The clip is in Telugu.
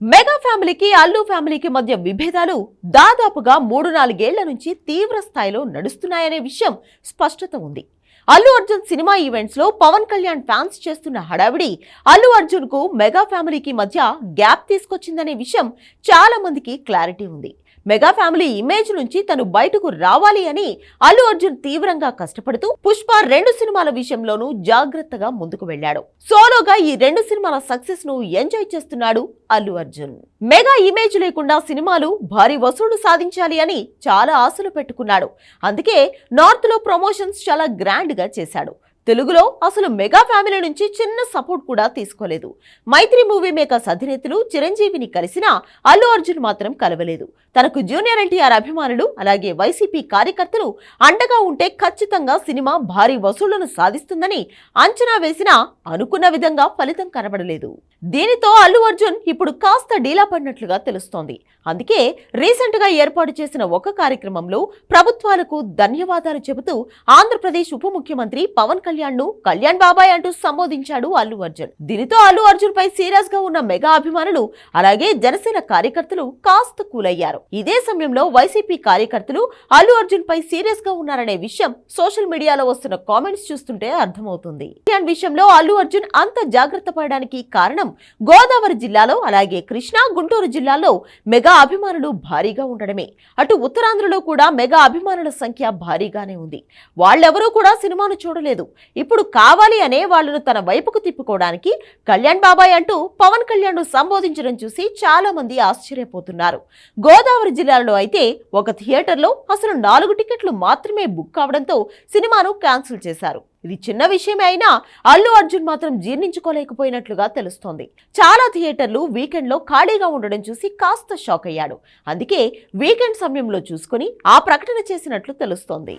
మెగా ఫ్యామిలీకి అల్లు ఫ్యామిలీకి మధ్య విభేదాలు దాదాపుగా మూడు నాలుగేళ్ళ నుంచి తీవ్ర స్థాయిలో నడుస్తున్నాయనే విషయం స్పష్టత ఉంది. అల్లు అర్జున్ సినిమా ఈవెంట్స్లో పవన్ కళ్యాణ్ ఫ్యాన్స్ చేస్తున్న హడావిడి అల్లు అర్జున్కు మెగా ఫ్యామిలీకి మధ్య గ్యాప్ తీసుకొచ్చిందనే విషయం చాలా మందికి క్లారిటీ ఉంది. మెగా ఫ్యామిలీ ఇమేజ్ నుంచి తను బయటకు రావాలి అని అల్లు అర్జున్ తీవ్రంగా కష్టపడుతూ పుష్ప రెండు సినిమాల విషయంలోనూ జాగ్రత్తగా ముందుకు వెళ్ళాడు. సోలోగా ఈ రెండు సినిమాల సక్సెస్ను ఎంజాయ్ చేస్తున్నాడు అల్లు అర్జున్. మెగా ఇమేజ్ లేకుండా సినిమాలు భారీ వసూళ్ళు సాధించాలి అని చాలా ఆశలు పెట్టుకున్నాడు. అందుకే నార్త్లో ప్రమోషన్స్ చాలా గ్రాండ్గా చేశాడు. తెలుగులో అసలు మెగా ఫ్యామిలీ నుంచి చిన్న సపోర్ట్ కూడా తీసుకోలేదు. మైత్రి మూవీ మేకర్స్ అధినేతలు చిరంజీవిని కలిసినా అల్లు అర్జున్ మాత్రం కలవలేదు. తనకు జూనియర్ ఎన్టీఆర్ అభిమానులు అలాగే వైసీపీ కార్యకర్తలు అండగా ఉంటే ఖచ్చితంగా సినిమా భారీ వసూళ్ళను సాధిస్తుందని అంచనా వేసినా అనుకున్న విధంగా ఫలితం కనబడలేదు. దీనితో అల్లు అర్జున్ ఇప్పుడు కాస్త డీలా పడినట్లుగా తెలుస్తోంది. అందుకే రీసెంట్గా ఏర్పాటు చేసిన ఒక కార్యక్రమంలో ప్రభుత్వాలకు ధన్యవాదాలు చెబుతూ ఆంధ్రప్రదేశ్ ఉప ముఖ్యమంత్రి పవన్ కళ్యాణ్ ను కళ్యాణ్ బాబాయ్ అంటూ సంబోధించాడు అల్లు అర్జున్. దీనితో అల్లు అర్జున్ పై సీరియస్గా ఉన్న మెగా అభిమానులు అలాగే జనసేన కార్యకర్తలు కాస్త కూలయ్యారు. ఇదే సమయంలో వైసీపీ కార్యకర్తలు అల్లు అర్జున్ పై సీరియస్గా ఉన్నారనే విషయం సోషల్ మీడియాలో వస్తున్న కామెంట్స్ చూస్తుంటే అర్థమవుతుంది. కళ్యాణ్ విషయంలో అల్లు అర్జున్ అంత జాగ్రత్త పడడానికి కారణం గోదావరి జిల్లాలో అలాగే కృష్ణా గుంటూరు జిల్లాలో మెగా అభిమానులు భారీగా ఉండడమే. అటు ఉత్తరాంధ్రలో కూడా మెగా అభిమానుల సంఖ్య భారీగానే ఉంది. వాళ్ళెవరూ కూడా సినిమాను చూడలేదు. ఇప్పుడు కావాలి అనే వాళ్ళను తన వైపుకు తిప్పుకోవడానికి కళ్యాణ్ బాబాయ్ అంటూ పవన్ కళ్యాణ్ను సంబోధించడం చూసి చాలా మంది ఆశ్చర్యపోతున్నారు. గోదావరి జిల్లాలో అయితే ఒక థియేటర్లో అసలు నాలుగు టికెట్లు మాత్రమే బుక్ కావడంతో సినిమాను క్యాన్సిల్ చేశారు. ఇది చిన్న విషయమే అయినా అల్లు అర్జున్ మాత్రం జీర్ణించుకోలేకపోయినట్లుగా తెలుస్తోంది. చాలా థియేటర్లు వీకెండ్లో ఖాళీగా ఉండడం చూసి కాస్త షాక్ అయ్యాడు. అందుకే వీకెండ్ సమయంలో చూసుకుని ఆ ప్రకటన చేసినట్లు తెలుస్తోంది.